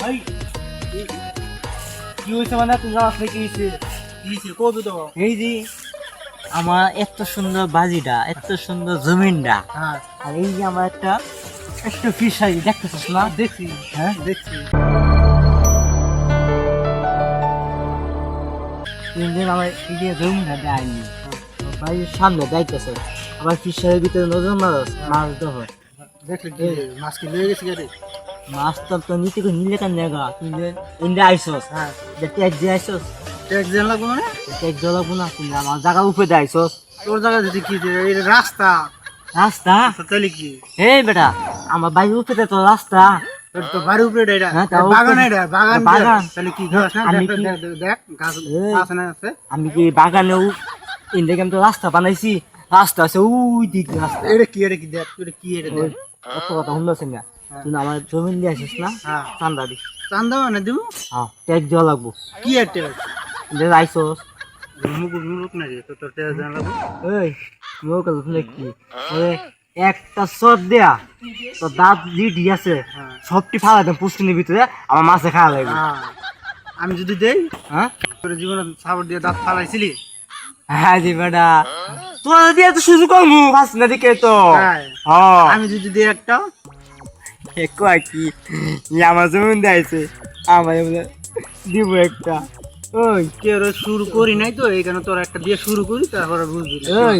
ভাই এই- কি হয়েছে মানে? কি হয়েছে? এই যে আমার এত সুন্দর বাজিটা এত সুন্দর জমিনটা। হ্যাঁ। আর এই যে আমার একটা একটু ফিশারি দেখতেছিস না? দেখছি হ্যাঁ? দেখছি। তিন দিন আমার এই যে জমিনটা দেয়নি বাড়ির সামনে যাইতেছে আবার ফিশারির ভিতরে নজর মারস মাছ দেওয়া দেখলে মাছ কি লয়ে গেছে গাড়ি মাছ তো নিতে কো নিলে কেন নেগা তুই ইন্ডিয়া আইসস হ্যাঁ। দেখতে এক যে আইসস। ট্যাক্স দেন লাগবে মানে? এক জলাবো না তুমি আমার জায়গা উপরে দিয়ে আইসস। তোর জায়গা যদি কি দিয়ে, রাস্তা? রাস্তা? তাহলে কি? এই বেটা আমার বাড়ির উপরে তো রাস্তা। তোর তো বাড়ির উপরে এটা, হ্যাঁ, বাগান এটা বাগান বাগান। দিয়ে। তাহলে কি ঘাস না আমি দেখ ঘাস এই। না আছে। আমি কি বাগানেও ইন্ডিয়া তো রাস্তা বানাইছি? রাস্তা আছে ওই দিক দিয়ে রাস্তা। এটা কি এটা কি? দেখ এটা কি এটা দেখ। কত কথা শুনতেছি না। তুই আমার জমিন দিয়ে আসিস না হ্যাঁ। চান্দা দি চান্দা মানে দিব? হ্যাঁ ট্যাক্স দেওয়া লাগবো। কি আর যে আইসস না তোর লাগবে। এই কি? ওরে একটা সব দেয়া। তো দাঁত লিডি আছে। হ্যাঁ। সবটি ফালা দেন পুষ্টিনের ভিতরে আমার মাছে খাওয়া লাগবে। হ্যাঁ। আমি যদি দেই হ্যাঁ? তোর জীবনে সাবর দিয়ে দাঁত ফালাইছিলি? হ্যাঁ জি বেটা। তোর দিয়ে তো সুযোগ কমু ফাস না দিকে তো। হ্যাঁ। হ্যাঁ। আমি যদি দিই একটা কি। আমার জমিন দিয়েছে আমার বলে দিব একটা। ওই শুরু করি নাই তো? এই কারণে তোর একটা দিয়ে শুরু করি তারপরে বুঝবি। ওই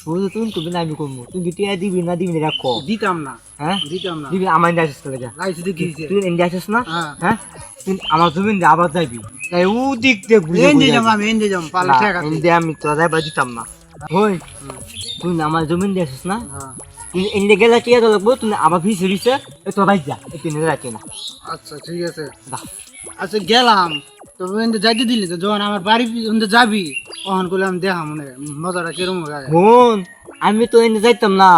শুধু তুমি তুমি না আমি করব। তুমি দিবি না দিবি না রাখো। দিতাম না। হ্যাঁ? দিতাম না। দিবি আমার ইন্ডিয়া আসিস চলে যা। তুই ইন্ডিয়া আসিস না? হ্যাঁ। হ্যাঁ? তুই আমার আবার যাবি। তাই ও দিক দিয়ে ঘুরে এন যাম আমি যাম পালে না, ঠিক আমি তো যাইবা দিতাম না। ওই তুই না আমার জমিন দিয়ে আসিস না? তুই গেলে টিয়া তো লাগবো তুমি আবার ফিস রিসে তো ভাই যা তিন রাখি না আচ্ছা ঠিক আছে। আচ্ছা গেলাম। তো এনতে যাইতে দিলি তো যখন আমার বাড়ি এনতে যাবি তখন করলাম দেখা মনে মজাটা কিরম বোন আমি তো এনে যাইতাম না?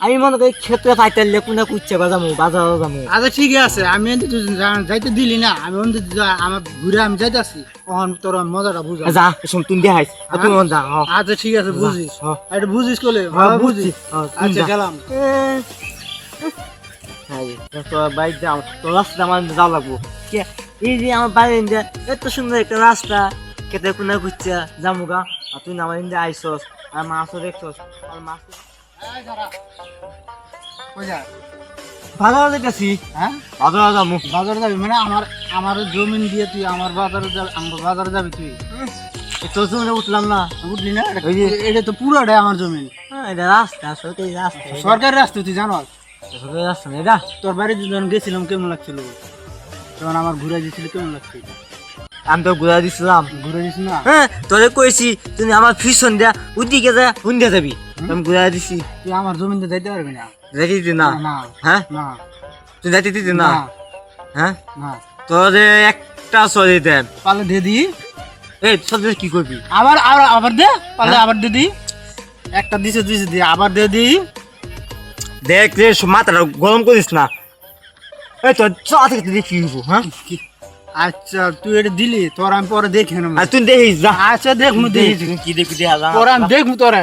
আমি মনে করি ক্ষেত্রে পাইতালে কোনা কুচ্ছে বাজামু বাজার যামু। আচ্ছা ঠিক আছে। আমি যাইতে দিলি না। আমি অন্তে আমার ঘুরে আমি যাইতে আসি তখন তোর মজাটা বুঝা। যা শুন তুই দেখাইস তুই মন যা আচ্ছা ঠিক আছে বুঝিস। হ্যাঁ। এটা বুঝিস করলে হ্যাঁ, বুঝিস। হ্যাঁ, আচ্ছা গেলাম। তোর বাইক যা তোর রাস্তা আমার যাওয়া লাগবো। কে- এই যে আমার এত সুন্দর একটা রাস্তা কেটে কোনা কুচ্ছে যামুগা আর তুই আমার ইন্ডিয়া আইসস আর মাছও দেখছস আর মাছ বাজার হ্যাঁ? বাজার যামু বাজারে যাবি? মানে আমার আমার জমিন দিয়ে তুই আমার বাজারে যাবি আমার বাজারে যাবি তুই? তোর জন্য উঠলাম না। বুঝলি না? এটা- ওই যে- এটা তো পুরোটাই আমার জমিন। হ্যাঁ এটা রাস্তা সরকারি রাস্তা সরকারি রাস্তা তুই জানো সরকারি রাস্তা না এটা। তোর বাড়িতে যখন গেছিলাম কেমন লাগছিল? তখন আমার ঘুরে দিয়েছিল কেমন লাগছিল আমি তো ঘুরা দিছিলাম। ঘুরে দিস না? হ্যাঁ তোরে কইছি তুমি আমার ফিশন দেয়া ওদিকে যা হুন্ডে যাবি। আমি ঘুরা দিছি। তুই আমার জমিতে যাইতে পারবি না? যাইতে দিতি না? হ্যাঁ? না। তুই যাইতে দিতি না? হ্যাঁ? না। তোরে একটা সরি দেন পালে দিয়ে দিই এই সব কি করবি? আবার আবার আবার দে। পালে হ্যাঁ? আবার দিয়ে দিই একটা দিছে দিছে দিয়ে আবার দিয়ে দিই দেখ রে মাথাটা গরম করিস না। এই তোর চা থেকে দেখি হ্যাঁ? আচ্ছা তুই এটা দিলি তোর আমি পরে দেখে নেব। আর তুই দেখিস যা। আচ্ছা দেখ মু দেখি কি দেখবি দেখা পরে আমি দেখব তোরা।